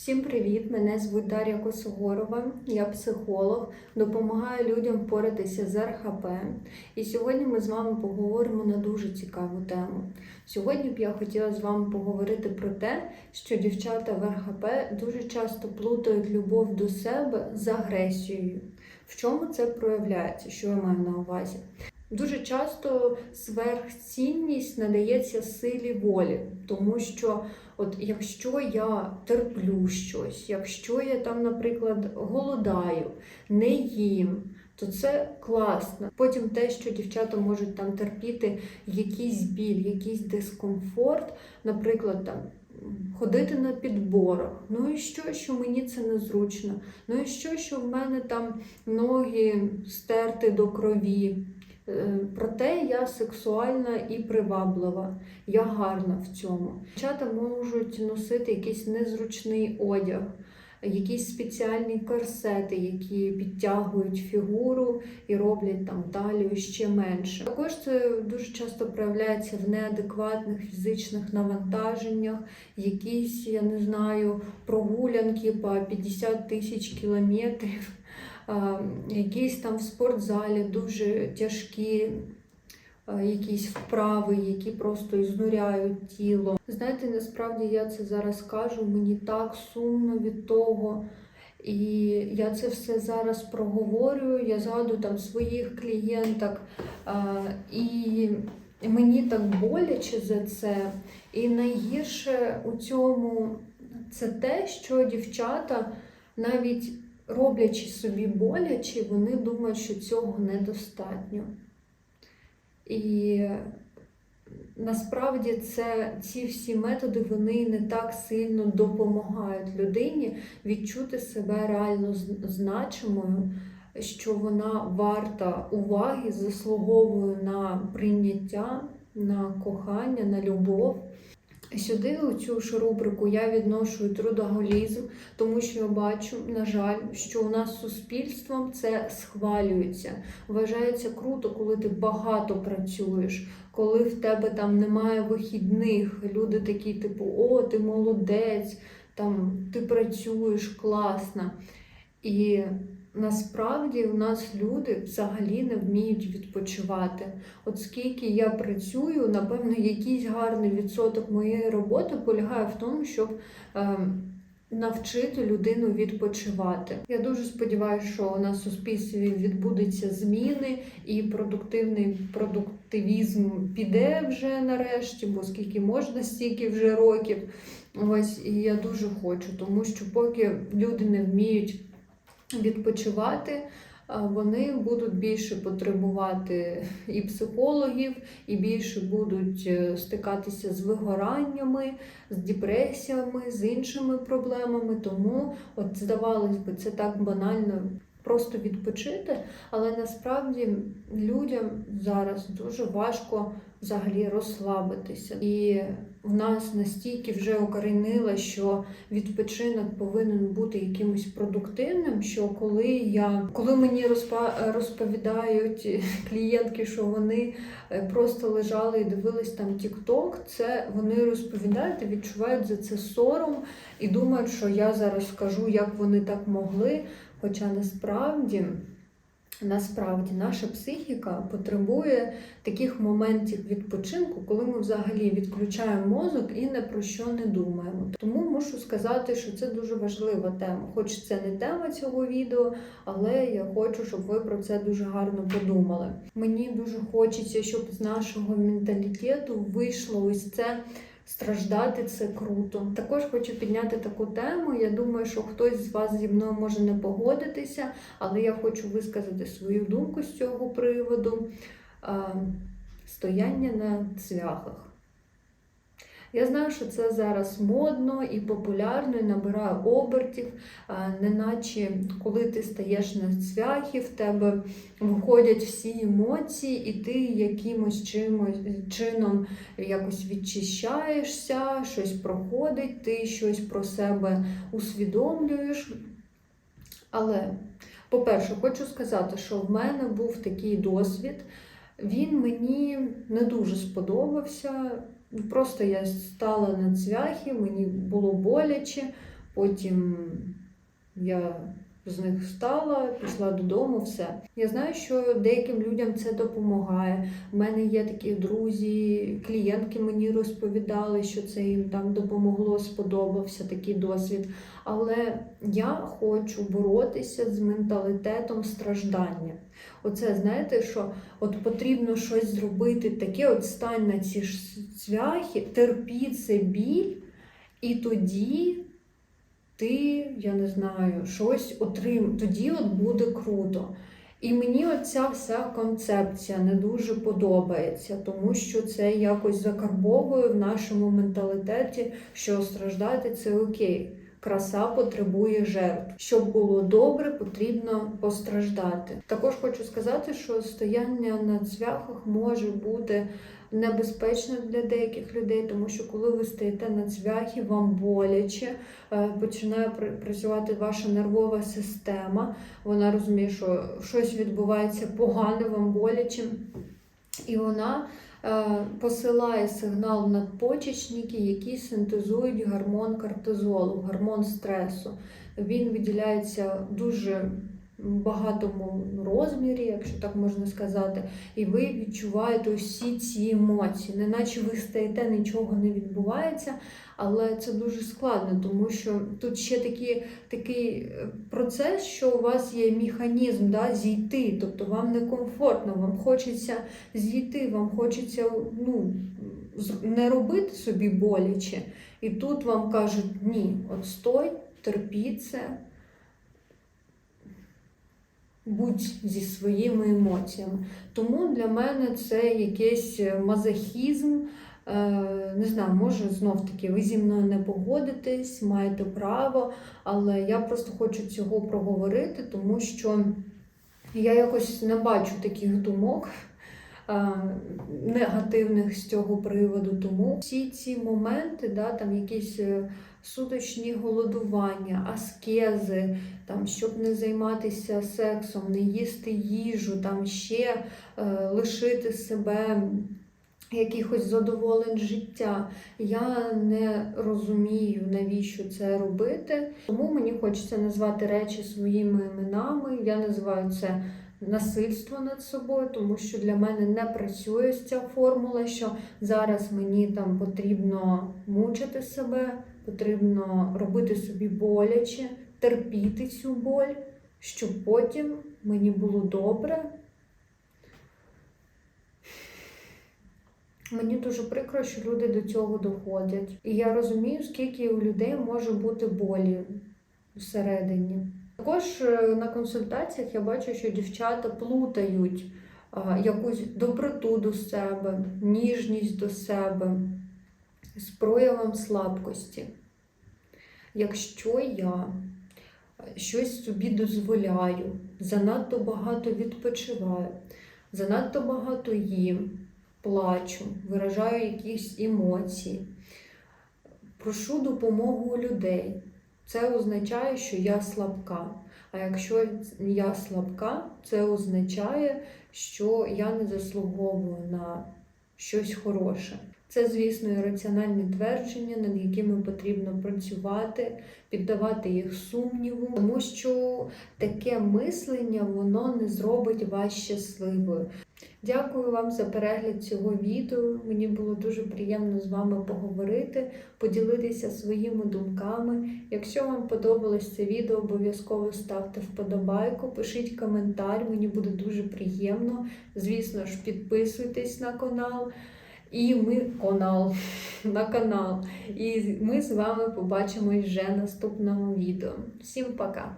Всім привіт! Мене звуть Дар'я Косогорова, я психолог, допомагаю людям впоратися з РХП. І сьогодні ми з вами поговоримо на дуже цікаву тему. Сьогодні б я хотіла з вами поговорити про те, що дівчата в РХП дуже часто плутають любов до себе з агресією. В чому це проявляється? Що я маю на увазі? Дуже часто сверхцінність надається силі волі, тому що От якщо я терплю щось, якщо я там, наприклад, голодаю, не їм, то це класно. Потім те, що дівчата можуть там терпіти якийсь біль, якийсь дискомфорт, наприклад, там. Ходити на підборах, ну і що, що мені це незручно, ну і що, що в мене там ноги стерти до крові. Е, Проте я сексуальна і приваблива, я гарна в цьому. Дівчата можуть носити якийсь незручний одяг, якісь спеціальні корсети, які підтягують фігуру і роблять там талію ще менше. Також це дуже часто проявляється в неадекватних фізичних навантаженнях, якісь, я не знаю, прогулянки по 50 тисяч кілометрів якісь там в спортзалі дуже тяжкі якісь вправи, які просто ізнуряють тіло. Знаєте, насправді я це зараз кажу, мені так сумно від того. І я це все зараз проговорюю, я згадую там своїх клієнток, і мені так боляче за це. І найгірше у цьому це те, що дівчата навіть роблячи собі боляче, вони думають, що цього недостатньо. І насправді це, ці всі методи вони не так сильно допомагають людині відчути себе реально значимою, що вона варта уваги, заслуговує на прийняття, на кохання, на любов. Сюди, у цю ж рубрику, я відношу трудоголізм, тому що я бачу, на жаль, що у нас суспільством це схвалюється. Вважається круто, коли ти багато працюєш, коли в тебе там немає вихідних. Люди такі, типу, о, ти молодець, там ти працюєш класно. І Насправді у нас люди взагалі не вміють відпочивати. От скільки я працюю, напевно, якийсь гарний відсоток моєї роботи полягає в тому, щоб е, навчити людину відпочивати. Я дуже сподіваюся, що у нас в суспільстві відбудуться зміни і продуктивний продуктивізм піде вже нарешті, бо скільки можна, стільки вже років. Ось і я дуже хочу, тому що поки люди не вміють відпочивати, вони будуть більше потребувати і психологів, і більше будуть е, стикатися з вигораннями, з депресіями, з іншими проблемами. Тому, от здавалось би, це так банально. Просто відпочити, але насправді людям зараз дуже важко взагалі розслабитися. І в нас настільки вже укорінило, що відпочинок повинен бути якимось продуктивним. Що коли я коли мені розповідають клієнтки, що вони е, просто лежали і дивились там TikTok, це вони розповідають і відчувають за це сором і думають, що я зараз скажу, як вони так могли. Хоча насправді. Насправді наша психіка потребує таких моментів відпочинку, коли ми взагалі відключаємо мозок і не про що не думаємо. Тому мушу сказати, що це дуже важлива тема. Хоч це не тема цього відео, але я хочу, щоб ви про це дуже гарно подумали. Мені дуже хочеться, щоб з нашого менталітету вийшло ось це. Страждати це круто. Також хочу підняти таку тему. Я думаю, що хтось з вас зі мною може не погодитися, але я хочу висказати свою думку з цього приводу. Стояння на цвяхах. Я знаю, що це зараз модно і популярно, і набирає обертів, неначе коли ти стаєш на цвяхи, в тебе виходять всі емоції, і ти якимось чимось, чином якось відчищаєшся, щось проходить, ти щось про себе усвідомлюєш. Але, по-перше, хочу сказати, що в мене був такий досвід, він мені не дуже сподобався. Просто я стала на цвяхи, мені було боляче, Потім я з них встала, пішла додому, все. Я знаю, що деяким людям це допомагає. У мене є такі друзі, клієнтки мені розповідали, що це їм там допомогло, сподобався такий досвід. Але я хочу боротися з менталітетом страждання. Оце знаєте, що от потрібно щось зробити таке, от стань на ці цвяхи, терпі це біль, і тоді ти, я не знаю, щось отрим, тоді от буде круто. І мені оця вся концепція не дуже подобається, тому що це якось закарбовує в нашому менталітеті, що страждати це окей. Краса потребує жертв. Щоб було добре, потрібно постраждати. Також хочу сказати, що стояння на цвяхах може бути небезпечно для деяких людей, тому що коли ви стоїте на цвяхі, вам боляче, е, починає працювати ваша нервова система. Вона розуміє, що щось відбувається погане, вам боляче, і вона е, посилає сигнал в надпочечники, які синтезують гормон кортизолу, гормон стресу. Він виділяється дуже багатому розмірі, якщо так можна сказати, і ви відчуваєте усі ці емоції, неначе ви стоїте, нічого не відбувається, але це дуже складно, тому що тут ще такі, такий е, процес, що у вас є механізм да, зійти, тобто вам некомфортно, вам хочеться зійти, вам хочеться ну, не робити собі боляче. І тут вам кажуть, ні, от стой, терпі це, будь зі своїми емоціями. Тому для мене це якийсь мазохізм. Е, Не знаю, може знов таки ви зі мною не погодитесь, маєте право, але я просто хочу цього проговорити, тому що я якось не бачу таких думок е, негативних з цього приводу. Тому всі ці моменти, да, там якісь е, суточні голодування, аскези, там, щоб не займатися сексом, не їсти їжу, там ще е, лишити себе якихось задоволень життя. Я не розумію, навіщо це робити. Тому мені хочеться назвати речі своїми іменами. Я називаю це насильство над собою, тому що для мене не працює ця формула, що зараз мені там потрібно мучити себе, потрібно робити собі боляче, терпіти цю боль, щоб потім мені було добре. Мені дуже прикро, що люди до цього доходять. І я розумію, скільки у людей може бути болі всередині. Також е, на консультаціях я бачу, що дівчата плутають якусь доброту до себе, ніжність до себе з проявом слабкості. Якщо я щось собі дозволяю, занадто багато відпочиваю, занадто багато їм, плачу, виражаю якісь емоції, прошу допомогу у людей. Це означає, що я слабка. А якщо я слабка, це означає, що я не заслуговую на щось хороше. Це, звісно, раціональні твердження, над якими потрібно працювати, піддавати їх сумніву, тому що таке мислення воно не зробить вас щасливою. Дякую вам за перегляд цього відео. Мені було дуже приємно з вами поговорити, поділитися своїми думками. Якщо вам подобалось це відео, обов'язково ставте вподобайку, пишіть коментар, мені буде дуже приємно. Звісно ж, підписуйтесь на канал. І ми канал на канал. І ми з вами побачимось вже в наступному відео. Всім пока!